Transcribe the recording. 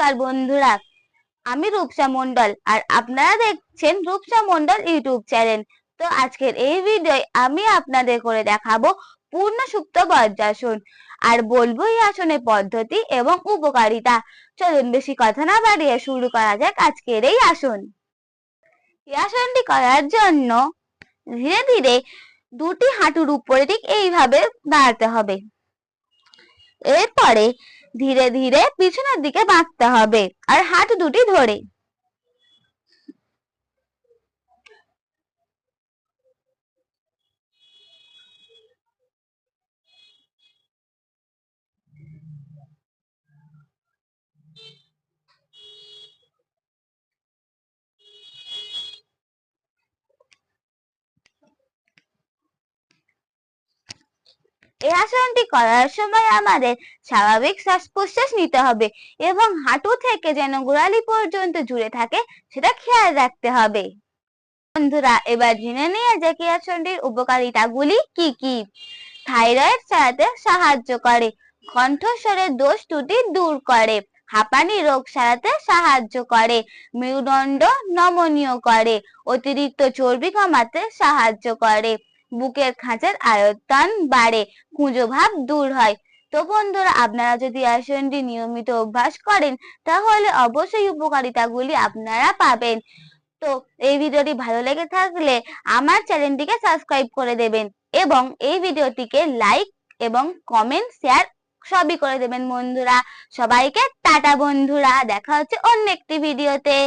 নমস্কার বন্ধুরা, আমি রূপসা মন্ডল আর আপনারা দেখছেন রূপসা মন্ডল ইউটিউব চ্যানেল। তো আজকের এই ভিডিওয় আমি আপনাদের করে দেখাবো পূর্ণ সুপ্ত বজ্রাসন আর বলব এই আসনের পদ্ধতি এবং উপকারিতা। চলুন বেশি কথা না বাড়িয়ে শুরু করা যাক আজকের এই আসন। এই আসনটি করার জন্য ধীরে ধীরে দুটি হাঁটুর উপরে ঠিক এইভাবে দাঁড়াতে হবে। এরপরে ধীরে ধীরে পিছনের দিকে বাঁকতে হবে। আর হাত দুটি ধরে। এই আসনটি করার সময় আমাদের স্বাভাবিক শ্বাস প্রশ্বাস নিতে হবে এবং হাঁটু থেকে যেন গোড়ালি পর্যন্ত জুড়ে থাকে সেটা খেয়াল রাখতে হবে। বন্ধুরা, এবার জেনে নিয়ে যে কি আসনটির উপকারিতাগুলি কি কি? থাইরয়েড সারাতে সাহায্য করে কণ্ঠস্বরের দোষ ত্রুটি দূর করে, হাঁপানি রোগ সারাতে সাহায্য করে মেরুদণ্ড নমনীয় করে, অতিরিক্ত চর্বি কমাতে সাহায্য করে। বুকের খাঁচার আয়তন বাড়ে, কুঁজো ভাব দূর হয়। তো বন্ধুরা, আপনারা যদি আসনটি নিয়মিত অভ্যাস করেন, তাহলে অবশ্যই উপকারিতাগুলি আপনারা পাবেন। তো এই ভিডিওটি ভালো লেগে থাকলে আমার চ্যানেলটিকে সাবস্ক্রাইব করে দেবেন এবং এই ভিডিওটিকে লাইক এবং কমেন্ট, শেয়ার সবই করে দেবেন বন্ধুরা। সবাইকে টাটা বন্ধুরা, দেখা হচ্ছে অন্য একটি ভিডিওতে।